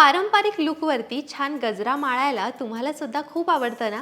पारंपरिक लुकवरती छान गजरा माळायला तुम्हाला सुद्धा खूप आवडतं ना?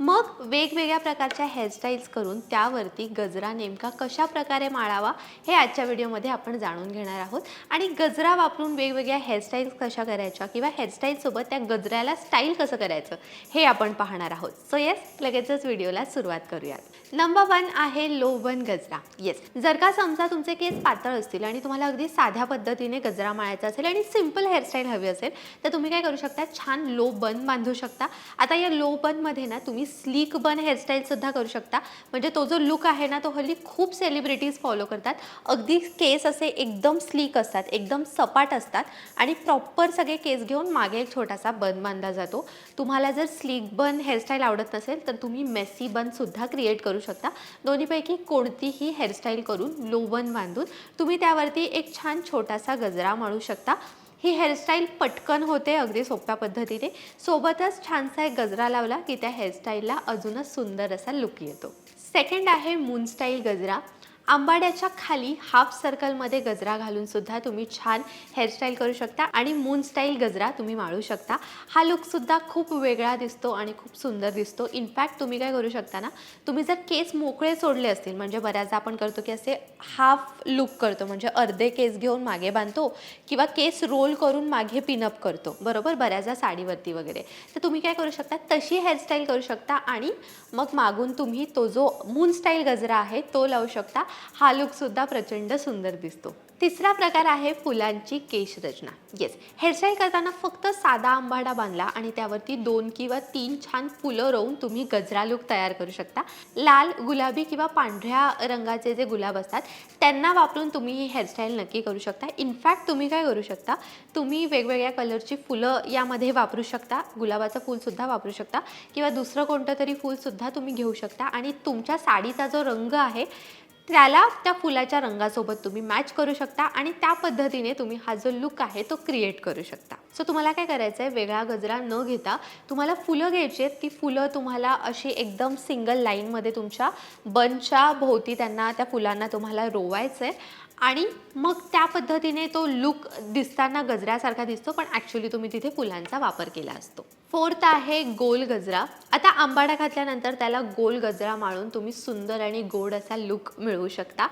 मग वेगवेगळ्या प्रकारच्या हेअरस्टाईल्स करून त्यावरती गजरा नेमका कशा प्रकारे माळावा हे आजच्या व्हिडिओमध्ये आपण जाणून घेणार आहोत. आणि गजरा वापरून वेगवेगळ्या हेअरस्टाईल्स कशा करायच्या किंवा हेअरस्टाईलसोबत त्या गजऱ्याला स्टाईल कसं करायचं हे आपण पाहणार आहोत. सो येस लगेचच व्हिडिओला सुरुवात करूयात. नंबर वन आहे लो वन गजरा. येस जर का समजा तुमचे केस पातळ असतील आणि तुम्हाला अगदी साध्या पद्धतीने गजरा माळायचा असेल आणि सिंपल हेअरस्टाईल हवी असेल तर तुम्ही काय करू शकता? छान लो बन बांधू शकता. आता या लो बनमध्ये ना तुम्ही स्लीक बन हेअरस्टाईलसुद्धा करू शकता. म्हणजे तो जो लुक आहे ना तो हल्ली खूप सेलिब्रिटीज फॉलो करतात. अगदी केस असे एकदम स्लीक असतात एकदम सपाट असतात आणि प्रॉपर सगळे केस घेऊन मागे एक छोटासा बन बांधला जातो. तुम्हाला जर स्लीक बन हेअरस्टाईल आवडत नसेल तर तुम्ही मेसी बनसुद्धा क्रिएट करू शकता. दोन्हीपैकी कोणतीही हेअरस्टाईल करून लो बन बांधून तुम्ही त्यावरती एक छान छोटासा गजरा माळू शकता. ही हेअरस्टाईल पटकन होते अगदी सोप्या पद्धतीने. सोबतच छानसा एक गजरा लावला की त्या हेअरस्टाईलला अजूनच सुंदर असा लुक येतो. सेकंड आहे मून स्टाईल गजरा. आंबाड्याच्या खाली हाफ सर्कलमध्ये गजरा घालून सुद्धा तुम्ही छान हेअरस्टाईल करू शकता आणि मून स्टाईल गजरा तुम्ही माळू शकता. हा लुकसुद्धा खूप वेगळा दिसतो आणि खूप सुंदर दिसतो. इनफॅक्ट तुम्ही काय करू शकता ना तुम्ही जर केस मोकळे सोडले असतील म्हणजे बऱ्याचदा आपण करतो की असे हाफ लुक करतो म्हणजे अर्धे केस घेऊन मागे बांधतो किंवा केस रोल करून मागे पिनअप करतो बरोबर? बऱ्याचदा साडीवरती वगैरे. तर तुम्ही काय करू शकता तशी हेअरस्टाईल करू शकता आणि मग मागून तुम्ही तो जो मून स्टाईल गजरा आहे तो लावू शकता. हा लुकसुद्धा प्रचंड सुंदर दिसतो. तिसरा प्रकार आहे फुलांची केश रचना. येस हेअरस्टाईल करताना फक्त साधा आंबाडा बांधला आणि त्यावरती दोन किंवा तीन छान फुलं रोवून तुम्ही गजरा लुक तयार करू शकता. लाल गुलाबी किंवा पांढऱ्या रंगाचे जे गुलाब असतात त्यांना वापरून तुम्ही ही हेअरस्टाईल नक्की करू शकता. इनफॅक्ट तुम्ही काय करू शकता तुम्ही वेगवेगळ्या कलरची फुलं यामध्ये वापरू शकता गुलाबाचं फूलसुद्धा वापरू शकता किंवा दुसरं कोणतं तरी फूलसुद्धा तुम्ही घेऊ शकता. आणि तुमच्या साडीचा जो रंग आहे त्याला त्या फुलाच्या रंगासोबत तुम्ही मॅच करू शकता आणि त्या पद्धतीने तुम्ही हा जो लुक आहे तो क्रिएट करू शकता. सो तुम्हाला काय करायचं आहे वेगळा गजरा न घेता तुम्हाला फुलं घ्यायची आहेत. ती फुलं तुम्हाला अशी एकदम सिंगल लाईनमध्ये तुमच्या बनच्या भोवती त्यांना त्या फुलांना तुम्हाला रोवायचं आहे आणि मग त्या पद्धतीने तो लुक दिसताना गजऱ्यासारखा दिसतो पण ॲक्च्युली तुम्ही तिथे फुलांचा वापर केला असतो. फोर्थ आहे गोल गजरा. आता आंबाडा घातल्यानंतर त्याला गोल गजरा माळून तुम्ही सुंदर आणि गोड असा लुक मिळवू शकता.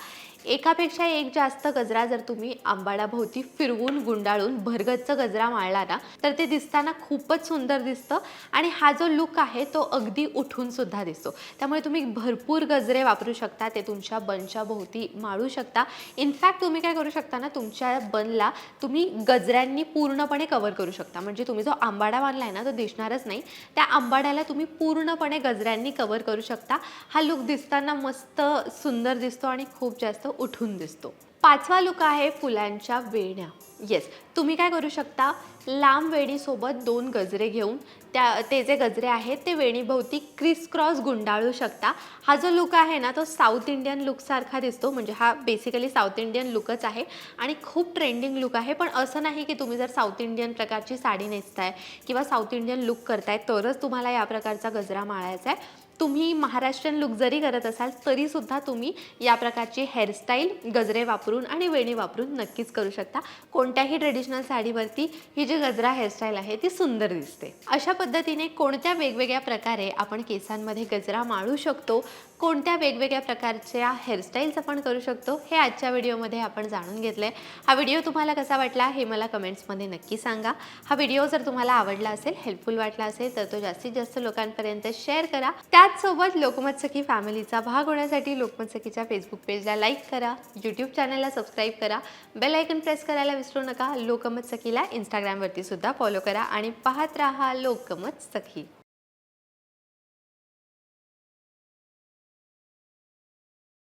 एकापेक्षा एक जास्त गजरा जर तुम्ही आंबाडाभोवती फिरवून गुंडाळून भरगच्च गजरा माळला ना तर ते दिसताना खूपच सुंदर दिसतं आणि हा जो लुक आहे तो अगदी उठून सुद्धा दिसतो. त्यामुळे तुम्ही भरपूर गजरे वापरू शकता ते तुमच्या बनच्या माळू शकता. इनफॅक्ट तुम्ही काय करू शकता ना तुमच्या बनला तुम्ही गजऱ्यांनी पूर्णपणे कवर करू शकता. म्हणजे तुम्ही जो आंबाडा बांधला आहे ना तो दिसणारच नाही. त्या आंबाड्याला तुम्ही पूर्णपणे गजऱ्यांनी कवर करू शकता. हा लुक दिसताना मस्त सुंदर दिसतो आणि खूप जास्त उठून दिसतो. पाचवा लुक आहे फुलांच्या वेण्या. येस तुम्ही काय करू शकता? लांब वेणीसोबत दोन गजरे घेऊन त्या ते जे गजरे आहेत ते वेणीभोवती क्रिस क्रॉस गुंडाळू शकता. हा जो लुक आहे ना तो साऊथ इंडियन लुकसारखा दिसतो. म्हणजे हा बेसिकली साऊथ इंडियन लुकच आहे आणि खूप ट्रेंडिंग लुक आहे. पण असं नाही की तुम्ही जर साऊथ इंडियन प्रकारची साडी नेसताय किंवा साऊथ इंडियन लुक करताय तरच तुम्हाला या प्रकारचा गजरा माळायचा आहे. तुम्ही महाराष्ट्रीयन लुक जरी करत असाल तरीसुद्धा तुम्ही या प्रकारची हेअरस्टाईल गजरे वापरून आणि वेणी वापरून नक्कीच करू शकता. कोणत्याही ट्रेडिशनल साडीवरती ही जी गजरा हेअरस्टाईल आहे ती सुंदर दिसते. अशा पद्धतीने कोणत्या वेगवेगळ्या प्रकारे आपण केसांमध्ये गजरा माळू शकतो कोणत्या वेगवेगळ्या प्रकारच्या हेअरस्टाईल्स आपण करू शकतो हे आजच्या व्हिडिओमध्ये आपण जाणून घेतलं आहे हा व्हिडिओ तुम्हाला कसा वाटला हे मला कमेंट्समध्ये नक्की सांगा. हा व्हिडिओ जर तुम्हाला आवडला असेल हेल्पफुल वाटला असेल तर तो जास्तीत जास्त लोकांपर्यंत शेअर करा. त्या त्याचसोबत लोकमत सखी फॅमिलीचा भाग होण्यासाठी लोकमत सखीच्या फेसबुक पेजला लाईक करा यूट्यूब चॅनलला सबस्क्राईब करा बेल आयकन प्रेस करायला विसरू नका लोकमत सखीला इंस्टाग्रामवरती सुद्धा फॉलो करा आणि पाहत राहा लोकमत सखी